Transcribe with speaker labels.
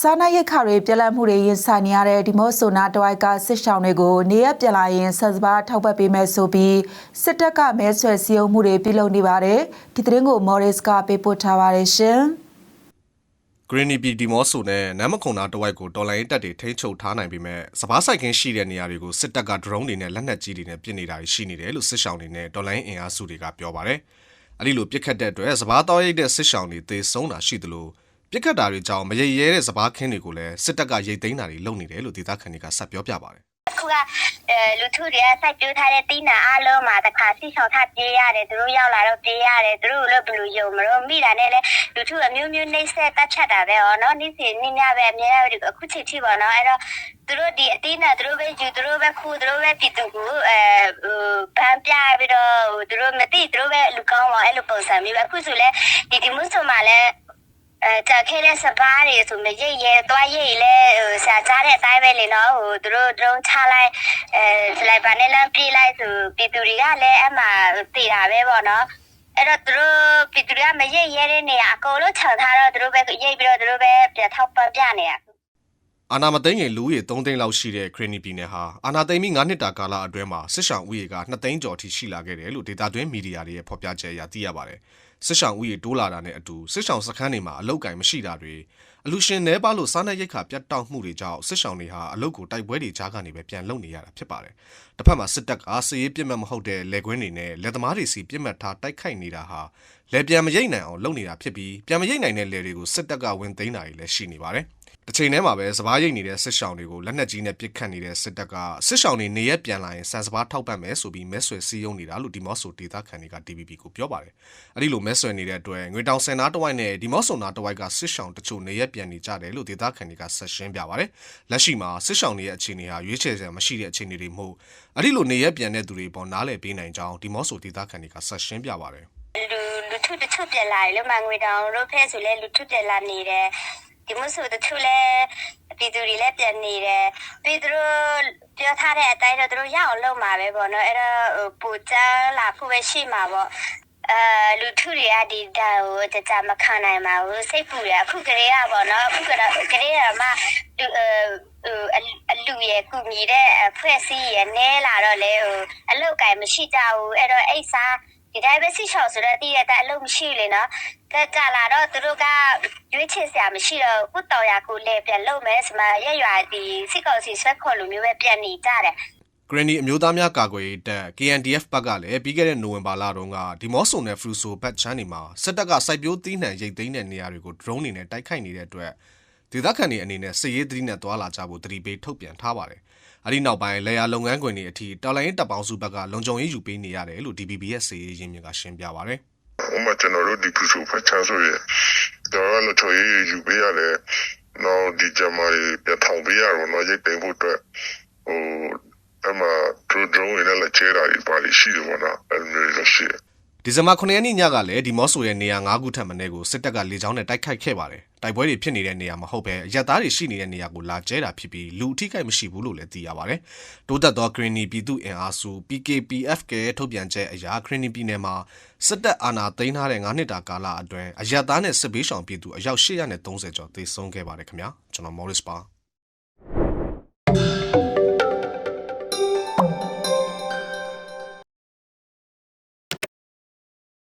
Speaker 1: စားနပ်ရိက္ခတွေပြက်လက်မှုတွေရင်ဆိုင်နေရတဲ့ဒီမော့ဆိုနာတဝိုက်ကစစ်ရှောင်းတွေကိုနေရပြန်လာရင်ဆက်စပါထောက်ပံ့ပေးမယ်ဆိုပြီးစစ်တပ်ကမဲဆွယ်စည်းရုံးမှုတွေပြုလုပ်နေပါတယ်ဒီသတင်းကိုမော်ရစ်ကပေးပို့ထားပါတယ်ရှင်
Speaker 2: ဂရင်းနီပီဒီမော့ဆိုနဲ့နမ်မခုံနာတဝိုက်ကိုတော်လိုင်းတပ်တွေထိန်းချုပ်ထားနိုင်ပေမဲ့စပားဆိုင်ခင်းရှိတဲ့နေရာတွေကိုစစ်တပ်ကဒရုန်းတွေနဲ့လက်နက်ကြီးတွေနဲ့ပစ်နေတာရှိနေတယ်လို့စစ်ဆောင်တွေနဲ့တော်လိုင်းအင်အားစုတွေကပြောပါတယ်။အဲဒီလိုပစ်ခတ်တဲ့အတွက်စပားတော်ရိတ်တဲ့စစ်ဆောင်တွေသေဆုံးတာရှိသလို ပစ်ခတ်တာတွေကြောင့်မရေရဲတဲ့စပားခင်းတွေကိုလည်းစစ်တပ်ကရိတ်သိမ်းတာတွေလုပ်နေတယ်လို့ဒေသခံတွေကဆက်ပြောပြပါတယ်။
Speaker 3: အခုကအဲလူထုတွေကစိုက်ပျိုးထားတဲ့တိနာအလုံးမှာတစ်ခါဆိဆောင်ထပြေးရတယ်သူတို့ရောက်လာတော့ပြေးရတယ်သူတို့လည်းဘယ်လိုယုံမလို့မိတာနဲ့လေလူထုအမျိုးမျိုးနှိမ့်ဆက်တက်ချက်တာပဲဟောနော်နေ့စဉ်နေ့ညပဲအများကြီးအခုချိန်ထိပါနော်အဲ့တော့သူတို့ဒီအတိနာသူတို့ပဲယူသူတို့ပဲခူသူတို့ပဲပြည်သူကိုအဲဟိုဗန်းပြပြီးတော့ဟိုသူတို့မသိသူတို့ပဲလူကောင်းပါအဲ့လိုပုံစံမျိုးပဲအခုဆိုလဲဒီဒီမှုဆိုမှလည်း အဲတက်ခဲတဲ့စပါးတွေဆိုမရိတ်ရဲသွားရိတ်လဲဟိုဆရာကြားတဲ့အတိုင်းပဲလေနော်ဟိုသူတို့ဒရုန်းချလိုက်အဲစလိုက်ပါနဲ့လမ်းပြေးလိုက်ဆိုပြည်သူတွေကလည်းအမှတည်တာပဲပေါ့နော်အဲ့တော့သူတို့ပြည်သူတွေကမရိတ်ရဲတဲ့နေရာအကုန်လုံးခြံထားတော့သူတို့ပဲရိတ်ပြီးတော့သူတို့ပဲပြန်ထောက်ပံ့ပြနေတာ
Speaker 2: အာနာမသိန်းရင်လူဦးရေ3သိန်းလောက်ရှိတဲ့ခရနီပြည်နယ်ဟာအာနာသိန်းပြီး9နှစ်တာကာလအတွင်းမှာစစ်ဆောင်ဦးရေက2သိန်းကျော်ထိရှိလာခဲ့တယ်လို့ဒေတာတွင်းမီဒီယာတွေရဲ့ဖော်ပြချက်အရသိရပါတယ်။စစ်ဆောင်ဦးရေတိုးလာတာနဲ့အတူစစ်ဆောင်စခန်းတွေမှာအလုတ်ကင်မရှိတာတွေအလူရှင်နဲပါလို့စားနပ်ရိက္ခာပြတ်တောက်မှုတွေကြောင့်စစ်ဆောင်တွေဟာအလုတ်ကိုတိုက်ပွဲတွေကြားကနေပဲပြန်လုံနေရတာဖြစ်ပါတယ်။တစ်ဖက်မှာစစ်တပ်ကစစ်ရေးပြစ်မှတ်မဟုတ်တဲ့လက်ကွင်းတွေနဲ့လက်သမားတွေစီပြစ်မှတ်ထားတိုက်ခိုက်နေတာဟာလက်ပြန်မရိတ်နိုင်အောင်လုပ်နေတာဖြစ်ပြီးပြန်မရိတ်နိုင်တဲ့လက်တွေကိုစစ်တပ်ကဝင်သိမ်းတာတွေလည်းရှိနေပါတယ်။ တစ်ချိန်တည်းမှာပဲစပားရိတ်နေတဲ့စစ်ဆောင်တွေကိုလက်နက်ကြီးနဲ့ပစ်ခတ်နေတဲ့စစ်တပ်ကစစ်ဆောင်တွေနေရက်ပြန်လာရင်စံစပားထောက်ပံ့မယ်ဆိုပြီးမဲဆွယ်စည်းရုံးနေတာလို့ဒီမော့ဆိုဒေတာခန်တွေက TVB ကိုပြောပါတယ်။အဲဒီလိုမဲဆွယ်နေတဲ့အတွက်ငွေတောင်စင်နာတဝိုက်နဲ့ဒီမော့ဆိုနာတဝိုက်ကစစ်ဆောင်တချို့နေရက်ပြန်နေကြတယ်လို့ဒေတာခန်တွေကဆက်ရှင်းပြပါတယ်။လက်ရှိမှာစစ်ဆောင်တွေရဲ့အခြေအနေဟာရွေးချယ်စရာမရှိတဲ့အခြေအနေတွေမဟုတ်အဲဒီလိုနေရက်ပြန်တဲ့သူတွေပေါ်နားလည်ပေးနိုင်ကြောင်းဒီမော့ဆိုဒေတာခန်တွေကဆက်ရှင်းပြပါတယ်
Speaker 3: လူလူထုတချို့ပြန်လာတယ်လို့မငွေတောင်တို့ဖဲဆိုလဲလူထုပြန်လာနေတယ် ဒီမှုဆိုတချို့လဲပြည်သူတွေလည်းပြန်နေတယ်ပြီးသူတို့ပြောထားတဲ့အတိုင်းတော့သူတို့ရအောင်လုပ်မှာပဲပေါ့နော်အဲ့တော့ဟိုပူချမ်းလာဖို့ပဲရှိမှာပေါ့အဲလူထုတွေကဒီဓာတ်ကိုတကြမခံနိုင်ပါဘူးစိတ်ပူတယ်အခုကလေးကပေါ့နော်အခုကတော့ကလေးကမှလူအဲဟိုအအလူရဲ့ကုမီတဲ့ဖွဲ့စည်းရဲ့နဲလာတော့လေဟိုအလုတ်ကင်မရှိကြဘူးအဲ့တော့အိတ်စားဒီတိုင်းပဲဆိချောက်ဆိုတော့တည့်ရတဲ့အလုံးမရှိလေနော် ကဲကြလာတော့သူတို့ကရွေးချယ်စရာမရှိတော့ကုတော်ရကိုလည်းပြန်လုပ်မယ်စမရက်ရွာဒီစိတ်ကောက်စီဆွဲခေါ်လိုမျိုးပဲပြန်နေကြတယ်
Speaker 2: ဂရနီအမျိုးသားများကာကွယ်ရေးတပ် KNDF ဘက်ကလည်းပြီးခဲ့တဲ့နိုဝင်ဘာလတုန်းကဒီမော့ဆိုနဲ့ဖရူဆိုဘတ်ချမ်းတွေမှာစစ်တပ်ကစိုက်ပျိုးသီးနှံရိတ်သိမ်းတဲ့နေရာတွေကို drone တွေနဲ့တိုက်ခိုက်နေတဲ့အတွက်ဒေသခံတွေအနေနဲ့စစ်ရေးသတိနဲ့တွာလာကြဖို့တတိပေးထုတ်ပြန်ထားပါတယ်။အဲဒီနောက်ပိုင်းလေယာလုပ်ငန်းခွင်တွေအထိတော်လိုင်းရေးတပ်ပေါင်းစုဘက်ကလုံခြုံရေးယူပေးနေရတယ်လို့ DBB ရဲ့စစ်ရေးရင်းမြစ်ကရှင်းပြပါတယ်
Speaker 4: ဥမာကျွန်တော်တို့ဒီကုစုဖတ်ချဆိုရင်တော့လည်းချွေယူပေးရတယ်။နောက်ဒီဂျမားတွေပြထောင်ပေးရတော့တော့ရိတ်သိမ်းဖို့အတွက်ဟိုအမှဒရဒရုန်းနဲ့လည်းချဲတာတွေပါလိရှိတယ်ပေါ့နော်။အဲ့လိုမျိုးတွေရှိတယ် ။
Speaker 2: ဒီဇင်ဘာ9ရက်နေ့ညကလည်းဒီမော့ဆိုရဲ့နေရာ9ခုထပ်မံကိုစစ်တပ်ကလေကြောင်းနဲ့တိုက်ခိုက်ခဲ့ပါတယ်။တိုက်ပွဲတွေဖြစ်နေတဲ့နေရာမဟုတ်ဘဲရက်သားတွေရှိနေတဲ့နေရာကိုလာကျဲတာဖြစ်ပြီးလူအထိကိမရှိဘူးလို့လည်းသိရပါတယ်။တိုးတက်သောဂရင်းနီပြည်သူ့အင်အားစု PKPF ကထုတ်ပြန်ချက်အရာဂရင်းနီပြည်နယ်မှာစစ်တပ်အာဏာသိမ်းထားတဲ့9နှစ်တာကာလအတွင်းအရက်သားနဲ့စစ်ဘေးရှောင်ပြည်သူအယောက်830ကျော်သေဆုံးခဲ့ပါတယ်ခင်ဗျာ။ကျွန်တော် Morris ပါ။